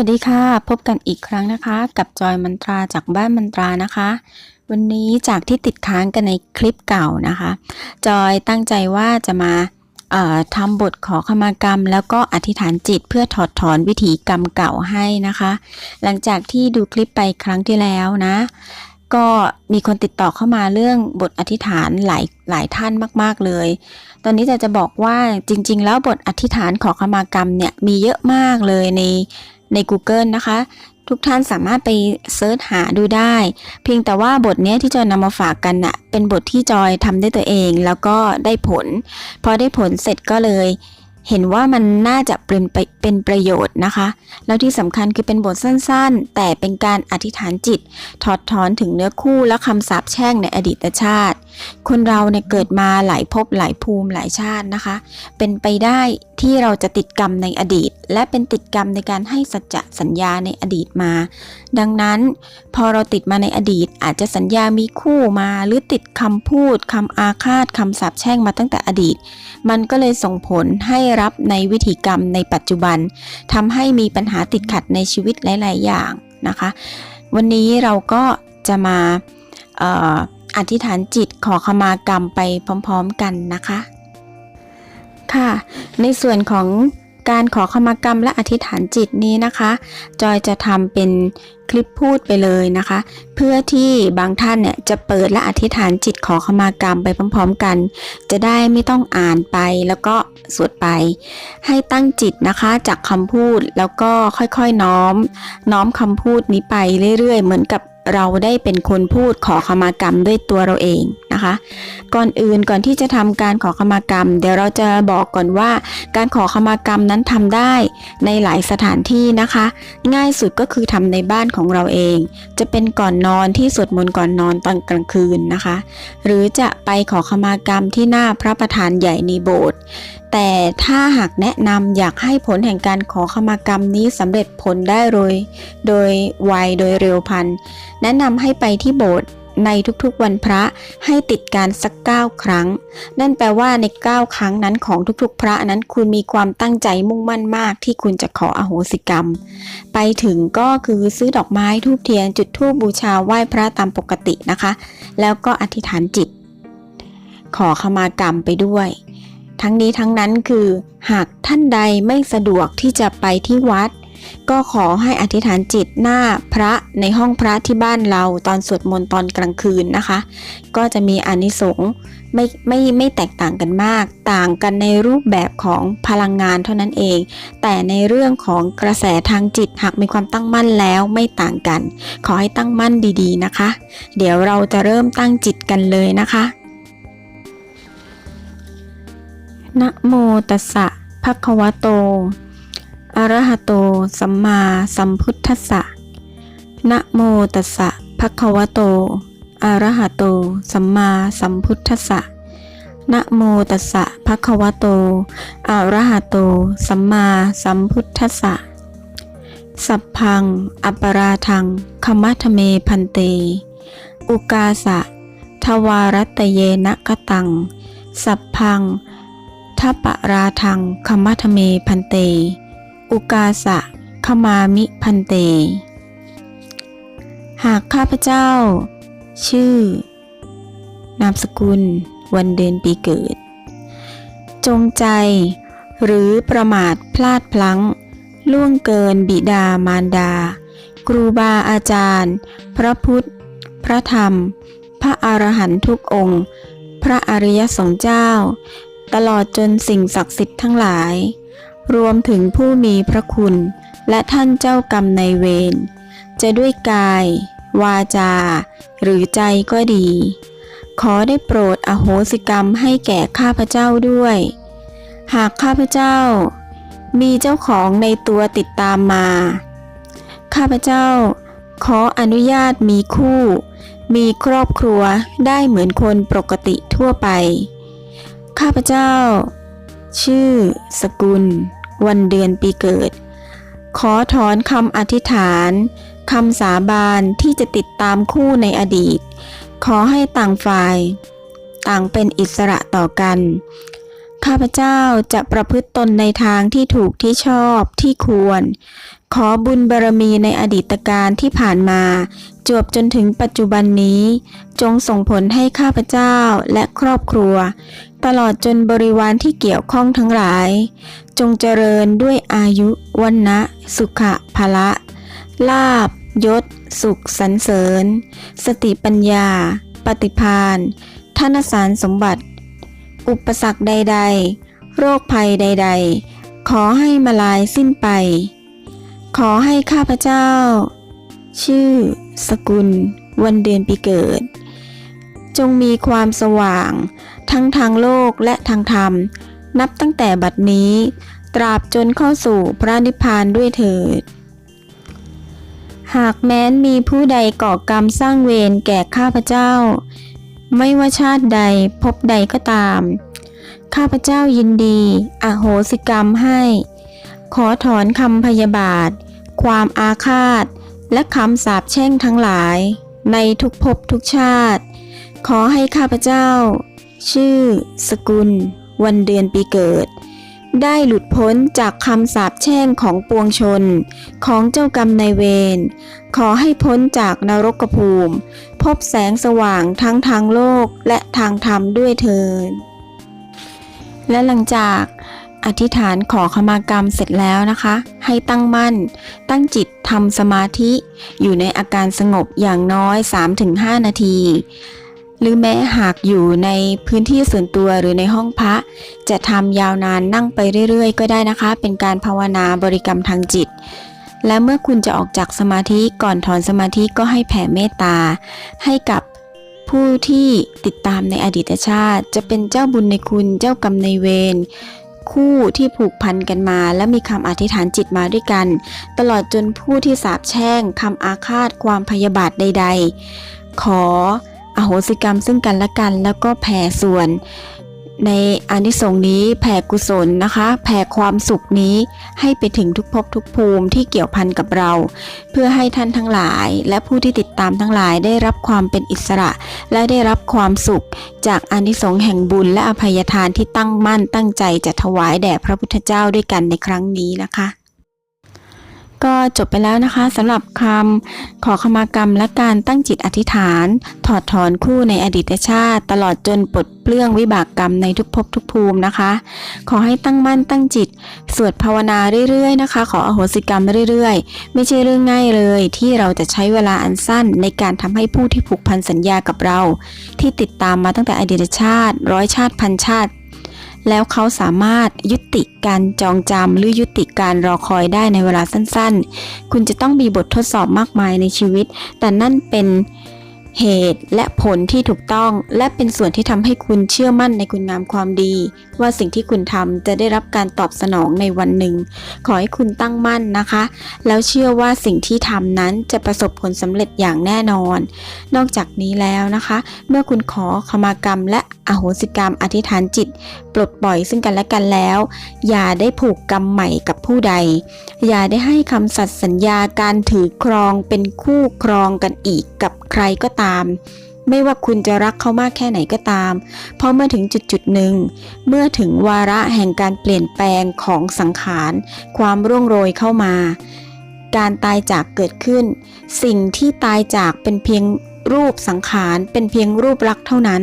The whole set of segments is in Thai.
วัสดีค่ะ พบกันอีกครั้งนะคะ กับจอยมันตราจากบ้านมันตรานะคะ วันนี้จากที่ติดค้างกันในคลิปเก่านะคะ จอยตั้งใจว่าจะมาทำบทขอขมากรรม แล้วก็อธิษฐานจิตเพื่อถอดถอนวิถีกรรมเก่าให้นะคะ หลังจากที่ดูคลิปไปครั้งที่แล้วนะ ก็มีคนติดต่อเข้ามาเรื่องบทอธิษฐานหลายหลายท่านมาก ๆเลย ตอนนี้จะจะบอกว่าจริง ๆ แล้วบทอธิษฐานขอขมากรรมเนี่ยมีเยอะมากเลยใน ใน Google นะคะ ทุกท่านสามารถไปเซิร์ชหาดูได้ เพียงแต่ว่าบทนี้ที่จอยนำมาฝากกันน่ะเป็นบทที่จอยทำได้ตัวเอง แล้วก็ได้ผล พอได้ผลเสร็จก็เลย เห็นว่ามันน่าจะเป็นไปเป็นประโยชน์นะคะ แล้วที่สำคัญคือเป็นบทสั้นๆ แต่เป็นการอธิษฐานจิต ถอดถอนถึงเนื้อคู่และคำสาปแช่งในอดีตชาติ คนเราเนี่ยเกิดมาหลายภพหลายภูมิหลายชาตินะคะ เป็นไปได้ที่เราจะติดกรรมในอดีต และเป็นติดกรรมในการให้สัจจะสัญญาในอดีตมา ดังนั้น พอเราติดมาในอดีต อาจจะสัญญามีคู่มา หรือติดคำพูดคำอาฆาตคำสาปแช่งมาตั้งแต่อดีต มันก็เลยส่งผลให้รับในวิถีกรรมในปัจจุบันทำให้มีปัญหาติดขัดในชีวิตหลาย ๆ อย่างนะคะ วันนี้เราก็จะมาเอ่อ อธิษฐานจิตขอขมากรรมไปพร้อมๆกันนะคะ ค่ะ ในส่วนของการขอขมากรรมและอธิษฐานจิตนี้นะคะ จอยจะทำเป็นคลิปพูดไปเลยนะคะ เพื่อที่บางท่านเนี่ยจะเปิดและอธิษฐานจิตขอขมากรรมไปพร้อม ๆ กัน จะได้ไม่ต้องอ่านไปแล้วก็สวดไป ให้ตั้งจิตนะคะจากคำพูดแล้วก็ค่อยๆน้อม น้อมคำพูดนี้ไปเรื่อย ๆ เหมือนกับ เราได้เป็นคนพูดขอขมากรรมด้วยตัวเราเองนะคะ ก่อนอื่นก่อนที่จะทำการขอขมากรรม เดี๋ยวเราจะบอกก่อนว่า การขอขมากรรมนั้นทำได้ในหลายสถานที่นะคะ ง่ายสุดก็คือทำในบ้านของเราเอง จะเป็นก่อนนอนที่สวดมนต์ก่อนนอนตอนกลางคืนนะคะ หรือจะไปขอขมากรรมที่หน้าพระประธานใหญ่ในโบสถ์แต่ถ้าหากแนะนำอยากให้ผลแห่งการขอขมากรรมนี้สำเร็จผลได้โดยโดยไวโดยเร็วพัน แนะนำให้ไปที่โบสถ์ในทุกๆวันพระให้ติดการสัก 9 ครั้ง นั่นแปลว่าใน 9 ครั้งนั้นของทุกๆ พระนั้นคุณมีความตั้งใจมุ่งมั่นมาก ที่คุณจะขออโหสิกรรม ไปถึงก็คือซื้อดอกไม้ทูบเทียน จุดธูปบูชาไหว้พระตามปกตินะคะ แล้วก็อธิษฐานจิต ขอขมากรรมไปด้วย ทั้งนี้ทั้งนั้นคือ หากท่านใดไม่สะดวกที่จะไปที่วัด ก็ขอให้อธิษฐานจิตหน้าพระในห้องพระที่บ้านเราตอนสวดมนต์ตอนกลางคืนนะคะ ก็จะมีอานิสงส์ไม่ไม่ไม่แตกต่างกันมาก ต่างกันในรูปแบบของพลังงานเท่านั้นเอง แต่ในเรื่องของกระแสทางจิตหากมีความตั้งมั่นแล้วไม่ต่างกัน ขอให้ตั้งมั่นดีๆนะคะ เดี๋ยวเราจะเริ่มตั้งจิตกันเลยนะคะ นะโมตัสสะภะคะวะโต อะระหะโต สัมมาสัมพุทธัสสะ นะโมตัสสะภะคะวะโต อะระหะโต สัมมาสัมพุทธัสสะ นะโมตัสสะภะคะวะโต อะระหะโต สัมมาสัมพุทธัสสะ สัพพัง อัปปราทังคมัทเมพันเต อุกาสะ ทวารัตเยนะกตัง สัพพัง ทัปราทังคมัทเมพันเต อุกาสะขมามิพันเต หากข้าพเจ้า ชื่อ นามสกุล วันเดือนปีเกิด จงใจ หรือประมาทพลาดพลั้ง ล่วงเกินบิดามารดา ครูบาอาจารย์ พระพุทธ พระธรรม พระอรหันตุทุกองค์ พระอริยสงฆ์เจ้า ตลอดจนสิ่งศักดิ์สิทธิ์ทั้งหลาย รวมถึงผู้มีพระคุณ และท่านเจ้ากรรมในเวร จะด้วยกาย วาจา หรือใจก็ดี ขอได้โปรดอโหสิกรรมให้แก่ข้าพเจ้าด้วย หากข้าพเจ้า มีเจ้าของในตัวติดตามมา ข้าพเจ้า ขออนุญาตมีคู่ มีครอบครัวได้เหมือนคนปกติทั่วไป ข้าพเจ้า ชื่อ สกุล วันเดือนปีเกิด ขอถอนคำอธิษฐานคำสาบานที่จะติดตามคู่ในอดีต ขอให้ต่างฝ่าย ต่างเป็นอิสระต่อกัน ข้าพเจ้าจะประพฤติตนในทางที่ถูกที่ชอบที่ควร ขอบุญบารมีในอดีตการที่ผ่านมาจวบจนถึงปัจจุบันนี้ จงส่งผลให้ข้าพเจ้าและครอบครัว ตลอดจนบริวารที่เกี่ยวข้องทั้งหลาย จงเจริญด้วยอายุวันนะสุขะภละ ลาบยศ สุขสรรเสริญ สติปัญญา ปฏิพานธนสารสมบัติ อุปสรรคใด ๆ โรคภัยใด ๆ ขอให้มาลายสิ้นไป ขอให้ข้าพเจ้า ชื่อ สกุล วันเดือนปีเกิด จงมีความสว่าง ทั้งทางโลกและทางธรรม นับตั้งแต่บัดนี้ ตราบจนเข้าสู่พระนิพพานด้วยเถิด หากแม้นมีผู้ใดก่อกรรมสร้างเวรแก่ข้าพเจ้า ไม่ว่าชาติใดพบใดก็ตาม ข้าพเจ้ายินดี อโหสิกรรมให้ ขอถอนคำพยาบาท ความอาฆาต และคำสาปแช่งทั้งหลาย ในทุกภพทุกชาติ ขอให้ข้าพเจ้า ชื่อ สกุล วันเดือนปีเกิด ได้หลุดพ้นจากคำสาปแช่งของปวงชน ของเจ้ากรรมนายเวร ขอให้พ้นจากนรกภูมิ พบแสงสว่างทั้งทางโลกและทางธรรมด้วยเถิดและหลังจากอธิษฐานขอขมากรรมเสร็จแล้วนะคะ ให้ตั้งมั่น ตั้งจิตทำสมาธิ อยู่ในอาการสงบอย่างน้อย 3-5 นาที หรือแม้หากอยู่ในพื้นที่ส่วนตัวหรือในห้องพระ จะทำยาวนานนั่งไปเรื่อยๆ ก็ได้นะคะ เป็นการภาวนาบริกรรมทางจิต และเมื่อคุณจะออกจากสมาธิก่อนถอนสมาธิก็ให้แผ่เมตตา ให้กับผู้ที่ติดตามในอดีตชาติ จะเป็นเจ้าบุญในคุณเจ้ากรรมในเวรคู่ที่ผูกพันกันมา และมีคำอธิษฐานจิตมาด้วยกัน ตลอดจนผู้ที่สาปแช่งคำอาฆาตความพยาบาทใด ๆ ขอ อโหสิกรรมซึ่งกันและกัน แล้วก็แผ่ส่วน ในอนิสงส์นี้แผ่กุศลนะคะ แผ่ความสุขนี้ให้ไปถึงทุกภพทุกภูมิที่เกี่ยวพันกับเรา เพื่อให้ท่านทั้งหลาย และผู้ที่ติดตามทั้งหลายได้รับความเป็นอิสระ และได้รับความสุข จากอนิสงส์แห่งบุญและอภัยทานที่ตั้งมั่นตั้งใจจะถวายแด่พระพุทธเจ้าด้วยกันในครั้งนี้นะคะ ก็จบไปแล้วนะคะสำหรับคำขอขมากรรมและการตั้งจิตอธิษฐาน ถอดถอนคู่ในอดีตชาติ ตลอดจนปลดเปลื้องวิบากกรรมในทุกภพทุกภูมินะคะ ขอให้ตั้งมั่นตั้งจิต สวดภาวนาเรื่อยๆนะคะ ขออโหสิกรรมเรื่อยๆ ไม่ใช่เรื่องง่ายเลย ที่เราจะใช้เวลาอันสั้น ในการทำให้ผู้ที่ผูกพันสัญญากับเรา ที่ติดตามมาตั้งแต่อดีตชาติ ร้อยชาติพันชาติ แล้วเขาสามารถยุติการจองจำหรือยุติการรอคอยได้ในเวลาสั้นๆ คุณจะต้องมีบททดสอบมากมายในชีวิต แต่นั่นเป็น เหตุและผลที่ถูกต้อง และเป็นส่วนที่ทำให้คุณเชื่อมั่นในคุณงามความดี ว่าสิ่งที่คุณทำจะได้รับการตอบสนองในวันหนึ่ง ขอให้คุณตั้งมั่นนะคะ แล้วเชื่อว่าสิ่งที่ทำนั้นจะประสบผลสำเร็จอย่างแน่นอน นอกจากนี้แล้วนะคะ เมื่อคุณขอขมากรรม และอโหสิกรรมอธิษฐานจิต ปลดปล่อยซึ่งกันและกันแล้ว อย่าได้ผูกกรรมใหม่กับผู้ใด อย่าได้ให้คำสัตย์สัญญาการถือครองเป็นคู่ครองกันอีกกับใครก็ตามไม่ว่าคุณจะรักเขามากแค่ไหนก็ตาม เพราะเมื่อถึงจุดจุดหนึ่ง เมื่อถึงวาระแห่งการเปลี่ยนแปลงของสังขาร ความร่วงโรยเข้ามา การตายจากเกิดขึ้น สิ่งที่ตายจากเป็นเพียงรูปสังขารเป็นเพียงรูปลักษณ์เท่านั้น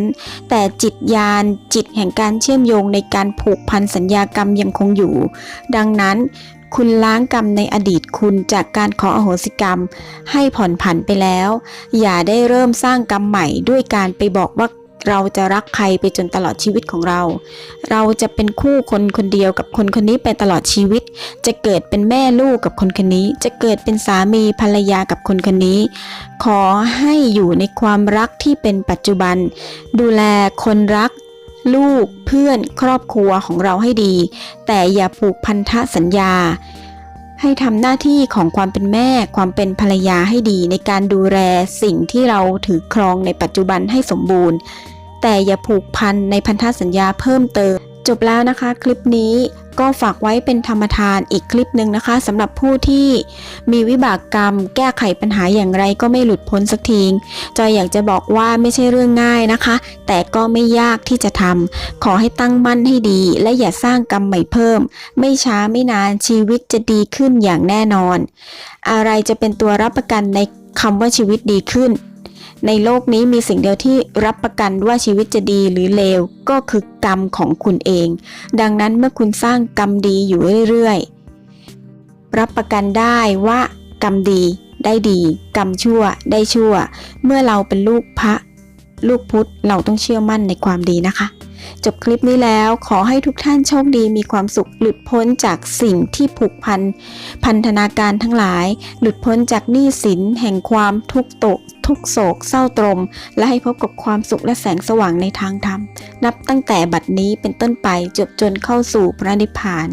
แต่จิตญาณจิตแห่งการเชื่อมโยงในการผูกพันสัญญากรรมยังคงอยู่ ดังนั้น คุณล้างกรรมในอดีตคุณจากการขออโหสิกรรม ให้ผ่อนผันไปแล้ว อย่าได้เริ่มสร้างกรรมใหม่ด้วยการไปบอกว่าเราจะรักใครไปจนตลอดชีวิตของเรา เราจะเป็นคู่คนคนเดียวกับคนคนนี้ไปตลอดชีวิต จะเกิดเป็นแม่ลูกกับคนคนนี้ จะเกิดเป็นสามีภรรยากับคนคนนี้ ขอให้อยู่ในความรักที่เป็นปัจจุบัน ดูแลคนรัก ลูกเพื่อนครอบครัวของเราให้ดี แต่อย่าผูกพันธสัญญา ให้ทำหน้าที่ของความเป็นแม่ความเป็นภรรยาให้ดีในการดูแลสิ่งที่เราถือครองในปัจจุบันให้สมบูรณ์ แต่อย่าผูกพันในพันธสัญญาเพิ่มเติม จบแล้วนะคะ คลิปนี้ก็ฝากไว้เป็นธรรมทานอีกคลิปหนึ่งนะคะสำหรับผู้ที่มีวิบากกรรม แก้ไขปัญหาอย่างไรก็ไม่หลุดพ้นสักทีจอยอยากจะบอกว่าไม่ใช่เรื่องง่ายนะคะ แต่ก็ไม่ยากที่จะทำขอให้ตั้งมั่นให้ดี และอย่าสร้างกรรมใหม่เพิ่ม ไม่ช้าไม่นานชีวิตจะดีขึ้นอย่างแน่นอน อะไรจะเป็นตัวรับประกันในคำว่าชีวิตดีขึ้น ในโลกนี้มีสิ่งเดียวที่รับประกันว่าชีวิตจะดีหรือเลวก็คือกรรมของคุณเอง ดังนั้นเมื่อคุณสร้างกรรมดีอยู่เรื่อยๆ รับประกันได้ว่ากรรมดีได้ดี กรรมชั่วได้ชั่ว เมื่อเราเป็นลูกพระ ลูกพุทธเราต้องเชื่อมั่นในความดีนะคะ จบคลิปนี้แล้วขอให้ทุกท่านโชคดีมีความสุขหลุดพ้นจากสิ่งที่ผูกพัน พันธนาการทั้งหลาย หลุดพ้นจากหนี้สินแห่งความทุกข์โศกทุกโศกเศร้าตรม และให้พบกับความสุขและแสงสว่างในทางธรรม นับตั้งแต่บัดนี้เป็นต้นไปจบจนเข้าสู่พระนิพพาน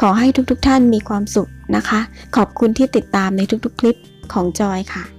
ขอให้ทุกๆทท่านมีความสุขนะคะ ขอบคุณที่ติดตามในทุกๆ คลิปของจอยค่ะ